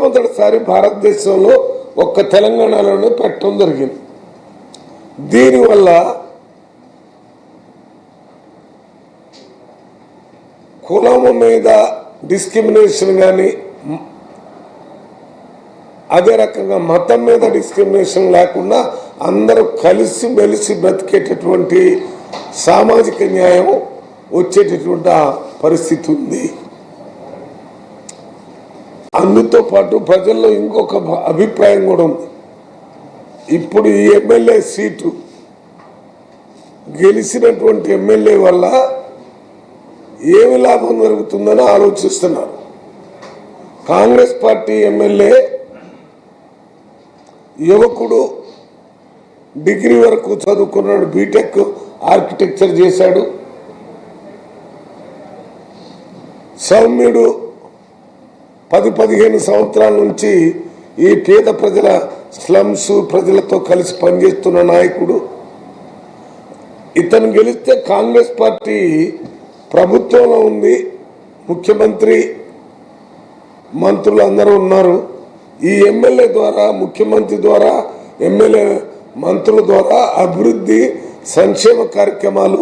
మొట్టమొదటిసారి భారతదేశంలో ఒక్క తెలంగాణలోనే పెట్టడం జరిగింది. దీనివల్ల కులము మీద డిస్క్రిమినేషన్ కానీ అదే రకంగా మతం మీద డిస్క్రిమినేషన్ లేకుండా అందరూ కలిసి మెలిసి బ్రతికేటటువంటి సామాజిక న్యాయం వచ్చేటటువంటి పరిస్థితి ఉంది. అందుతో పాటు ప్రజల్లో ఇంకొక అభిప్రాయం కూడా ఉంది. ఇప్పుడు ఈ ఎమ్మెల్యే సీటు గెలిచినటువంటి ఎమ్మెల్యే వల్ల ఏమి లాభం జరుగుతుందని ఆలోచిస్తున్నారు. కాంగ్రెస్ పార్టీ ఎమ్మెల్యే యువకుడు డిగ్రీ వరకు చదువుకున్నాడు బీటెక్ ఆర్కిటెక్చర్ చేశాడు. సౌమ్యుడు పది పదిహేను సంవత్సరాల నుంచి ఈ పేద ప్రజల స్లమ్స్ ప్రజలతో కలిసి పనిచేస్తున్న నాయకుడు. ఇతను గెలిస్తే కాంగ్రెస్ పార్టీ ప్రభుత్వంలో ఉంది. ముఖ్యమంత్రి మంత్రులు అందరూ ఉన్నారు. ఈ ఎమ్మెల్యే ద్వారా ముఖ్యమంత్రి ద్వారా ఎమ్మెల్యే మంత్రుల ద్వారా అభివృద్ధి సంక్షేమ కార్యక్రమాలు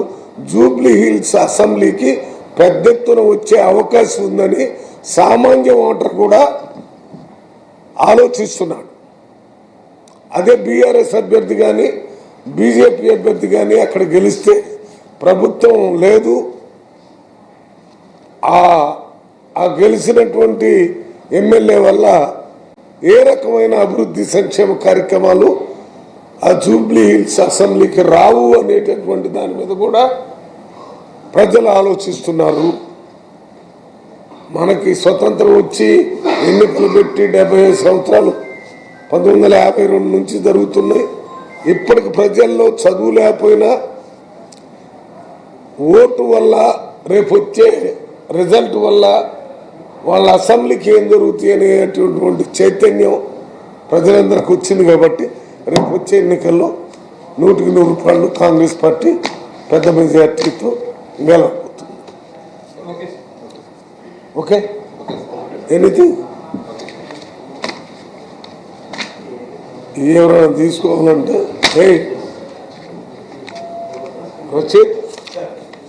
జూబ్లీ హిల్స్ అసెంబ్లీకి పెద్ద ఎత్తున వచ్చే అవకాశం ఉందని సామాన్య ఓటర్ కూడా ఆలోచిస్తున్నాడు. అదే బీఆర్ఎస్ అభ్యర్థి కానీ బీజేపీ అభ్యర్థి కానీ అక్కడ గెలిస్తే ప్రభుత్వం లేదు. ఆ గెలిచినటువంటి ఎమ్మెల్యే వల్ల ఏ రకమైన అభివృద్ధి సంక్షేమ కార్యక్రమాలు ఆ జూబ్లీ హిల్స్ అసెంబ్లీకి రావు అనేటటువంటి దాని మీద కూడా ప్రజలు ఆలోచిస్తున్నారు. మనకి స్వతంత్రం వచ్చి ఎన్నికలు పెట్టి డెబ్బై ఐదు సంవత్సరాలు పంతొమ్మిది యాభై రెండు నుంచి జరుగుతున్నాయి. ఇప్పటికి ప్రజల్లో చదువు లేకపోయినా ఓటు వల్ల రేపు వచ్చే రిజల్ట్ వల్ల వాళ్ళ అసెంబ్లీకి ఏం జరుగుతాయి అనేటటువంటి చైతన్యం ప్రజలందరికి వచ్చింది కాబట్టి రేపు వచ్చే ఎన్నికల్లో నూటికి నూరు రూపాయలు కాంగ్రెస్ పార్టీ పెద్ద మెజార్టీతో గెలవు ఓకే? ఎనీథింగ్ ఎవరైనా తీసుకోవాలంటే? హే రచిత్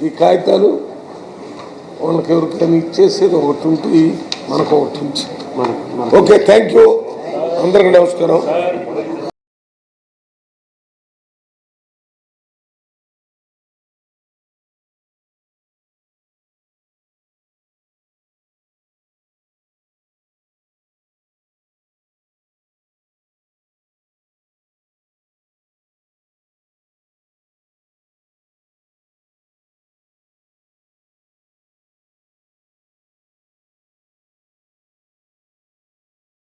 ఈ కాగితాలు వాళ్ళకి ఎవరికైనా ఇచ్చేసేది ఒకటి ఉంటే మనకు ఒకటి ఉంచి. Okay thank you. అందరికి నమస్కారం.